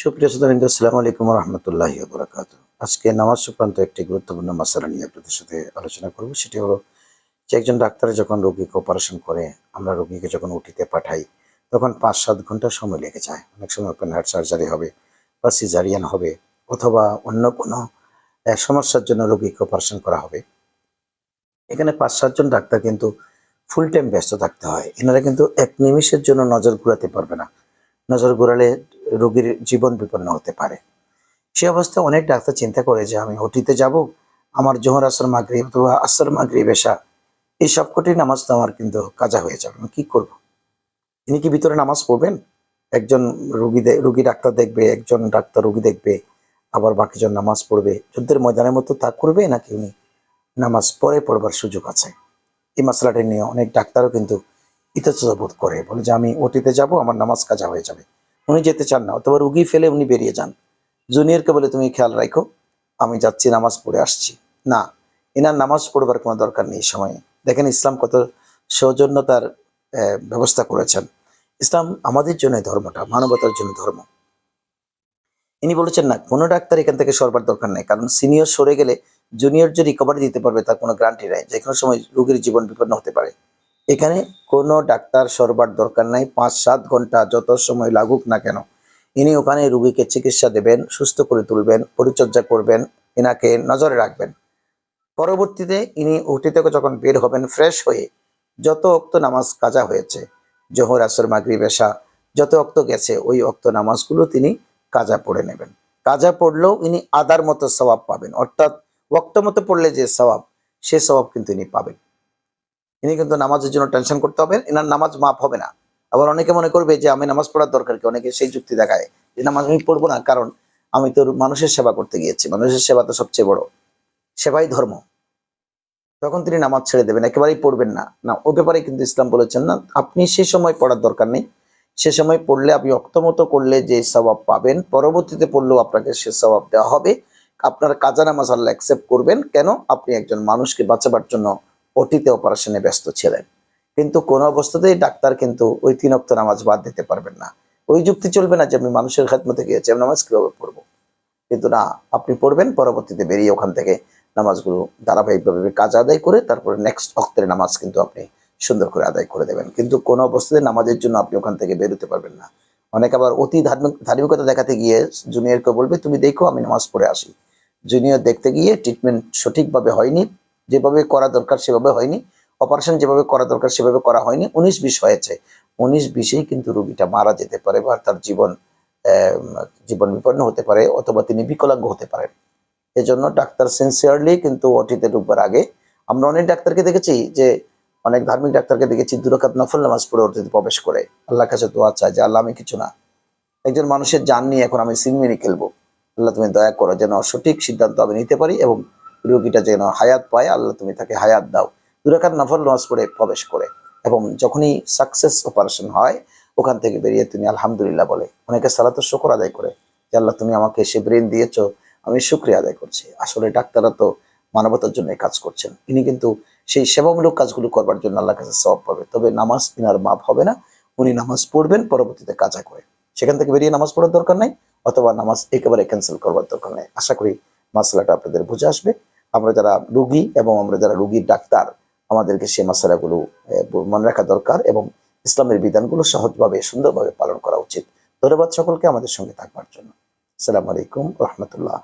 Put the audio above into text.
সুপ্রিয় সুদানিন্দ আসসালামু আলাইকুম রহমতুল্লাহ বরাকাত আজকে নামাজ সংক্রান্ত একটি গুরুত্বপূর্ণ মশালা নিয়ে আপনাদের সাথে আলোচনা করব। সেটি হলো যে একজন ডাক্তার যখন রোগীকে অপারেশন করে, আমরা রোগীকে যখন উঠিতে পাঠাই, তখন পাঁচ সাত ঘণ্টা সময় লেগে যায়। অনেক সময় ওপেন হার্ট সার্জারি হবে বা সিজারিয়ান হবে অথবা অন্য কোনো সমস্যার জন্য রোগীকে অপারেশন করা হবে। এখানে পাঁচ সাতজন ডাক্তার কিন্তু ফুল টাইম ব্যস্ত থাকতে হয়। এনারা কিন্তু এক নিমিষের জন্য নজর ঘুরাতে পারবে না। নজর ঘোরালে রোগীর জীবন বিপন্ন হতে পারে। সে অবস্থায় অনেক ডাক্তার চিন্তা করে যে, আমি ওটিতে যাব, আমার জোহর আসর মাগরিব অথবা আসর মাগরিব এসা এই সবকটি নামাজ তো আমার কিন্তু কাজা হয়ে যাবে, আমি কি করব? তিনি কি ভিতরে নামাজ পড়বেন? একজন রুগী রুগী ডাক্তার দেখবে, একজন ডাক্তার রুগী দেখবে, আবার বাকিজন নামাজ পড়বে। যুদ্ধের ময়দানের মতো তা করবে নাকি উনি? নামাজ পরে পড়বার সুযোগ আছে। এই মশলাটি নিয়ে অনেক ডাক্তারও কিন্তু ইতস্তত করে। বলে যে, আমি ওটিতে যাব, আমার নামাজ কাজা হয়ে যাবে। উনি যেতে চান না, অথবা রুগী ফেলে উনি বেরিয়ে যান। জুনিয়রকে বলে, তুমি খেয়াল রাখো আমি যাচ্ছি, নামাজ পড়ে আসছি। না, এনার নামাজ পড়বার কোনো দরকার নেই সময়ে। দেখেন ইসলাম কত সৌজন্যতার ব্যবস্থা করেছেন। ইসলাম আমাদের জন্য ধর্মটা, মানবতার জন্য ধর্ম। ইনি বলেছেন, না, কোনো ডাক্তার এখান থেকে সরবার দরকার নেই, কারণ সিনিয়র সরে গেলে জুনিয়র যে রিকভারি দিতে পারবে, তার কোনো গ্যারান্টি নেই। যে কোনো সময় রোগীর জীবন বিপন্ন হতে পারে। এখানে কোনো ডাক্তার সরবার দরকার নাই, পাঁচ সাত ঘণ্টা যত সময় লাগুক না কেন। ইনি ওখানে রুগীকে চিকিৎসা দেবেন, সুস্থ করে তুলবেন, পরিচর্যা করবেন, এনাকে নজরে রাখবেন। পরবর্তীতে ইনি ওটি থেকে যখন বের হবেন ফ্রেশ হয়ে, যত অক্ত নামাজ কাজা হয়েছে, জোহর, আসর মাগরি এশা, যত অক্ত গেছে, ওই অক্ত নামাজগুলো তিনি কাজা পড়ে নেবেন। কাজা পড়লেও ইনি আদার মতো সওয়াব পাবেন, অর্থাৎ ওক্ত মতো পড়লে যে সওয়াব, সে সওয়াব কিন্তু ইনি পাবেন। ইনি কিন্তু নামাজের জন্য টেনশন করতে হবে এনার নামাজ মাপ হবে না। আবার অনেকে মনে করবে যে, আমি নামাজ পড়ার দরকার কি? অনেকে সেই যুক্তি দেখায় যে, নামাজ আমি পড়ব না, কারণ আমি তো মানুষের সেবা করতে গিয়েছি। মানুষের সেবা তো সবচেয়ে বড়। সেবাই ধর্ম। তখন তিনি নামাজ ছেড়ে দেবেন, একেবারেই পড়বেন না। না, ও ব্যাপারে কিন্তু ইসলাম বলেছেন না, আপনি সে সময় পড়ার দরকার নেই। সে সময় পড়লে আপনি অক্তমত করলে যে স্বভাব পাবেন, পরবর্তীতে পড়লেও আপনাকে সে স্বভাব দেওয়া হবে। আপনার কাজা নামাজ আল্লাহ অ্যাকসেপ্ট করবেন, কেন? আপনি একজন মানুষকে বাঁচাবার জন্য ওটিতে অপারেশনে ব্যস্ত ছিলেন। কিন্তু কোনো অবস্থাতেই ডাক্তার কিন্তু ওই তিন অক্ত নামাজ বাদ দিতে পারবেন না। ওই যুক্তি চলবে না যে আমি মানুষের খেদমতে গিয়েছি, আমি নামাজ কীভাবে পড়ব? কিন্তু না, আপনি পড়বেন, পরবর্তীতে বেরিয়ে ওখান থেকে নামাজগুলো ধারাবাহিকভাবে কাজ আদায় করে তারপরে নেক্সট অক্তের নামাজ কিন্তু আপনি সুন্দর করে আদায় করে দেবেন। কিন্তু কোনো অবস্থাতে নামাজের জন্য আপনি ওখান থেকে বেরোতে পারবেন না। অনেক আবার অতি ধার্মিক, ধার্মিকতা দেখাতে গিয়ে জুনিয়রকে বলবে, তুমি দেখো, আমি নামাজ পড়ে আসি। জুনিয়র দেখতে গিয়ে ট্রিটমেন্ট সঠিকভাবে হয়নি যেভাবে করা দরকার সেভাবে হয়নি। অপারেশন যেভাবে করা দরকার সেভাবে করা হয়নি। উনিশ বিশ হয়েছে। উনিশ বিশেই কিন্তু রোগীটা মারা যেতে পারে বা তার জীবন জীবন বিপন্ন হতে পারে অথবা তিনি বিকলাঙ্গ হতে পারেন। এজন্য ডাক্তার সিনসিয়ারলি কিন্তু ওটিতে ঢুকবার আগে আমরা অনেক ডাক্তারকে দেখেছি যে, অনেক ধার্মিক ডাক্তারকে দেখেছি দুরাকাত নফল নামাজ পড়ে ওটিতে প্রবেশ করে। আল্লাহর কাছে দোয়া চায় যে, আল্লাহ আমি কিছু না। একজন মানুষের জান নিয়ে এখন আমি সিনেমিনি খেলব। আল্লাহ তুমি দয়া করো যেন সঠিক সিদ্ধান্ত আমি নিতে পারি এবং রোগীটা যেন হায়াত পায়, আল্লাহ তুমি তাকে হায়াত দাও। দুরাকাত নফল নামাজ পড়ে প্রবেশ করে এবং যখনই সাকসেস অপারেশন হয়, ওখান থেকে বেরিয়ে তুমি আলহামদুলিল্লাহ বলে। অনেকে সালাতো শুকর আদায় করে যে, আল্লাহ, তুমি আমাকে সে ব্রেন দিয়েছ, আমি শুক্রিয়া আদায় করছি। আসলে ডাক্তাররা তো মানবতার জন্য কাজ করছেন। ইনি কিন্তু সেই সেবামূলক কাজগুলো করবার জন্য আল্লাহ কাছে সব পাবে তবে নামাজ ইনার মাপ হবে না। উনি নামাজ পড়বেন, পরবর্তীতে কাজা করে। সেখান থেকে বেরিয়ে নামাজ পড়ার দরকার নাই, অথবা নামাজ একেবারে ক্যান্সেল করবার দরকার নেই। আশা করি মাসলাটা আপনাদের বুঝে আসবে। আমরা যারা রুগী এবং আমরা যারা রুগীর ডাক্তার, আমাদেরকে সে মশলাগুলো মনে রাখা দরকার এবং ইসলামের বিধানগুলো সহজভাবে, সুন্দরভাবে পালন করা উচিত। ধন্যবাদ সকলকে আমাদের সঙ্গে থাকবার জন্য। আসসালামু আলাইকুম, রহমতুল্লাহ।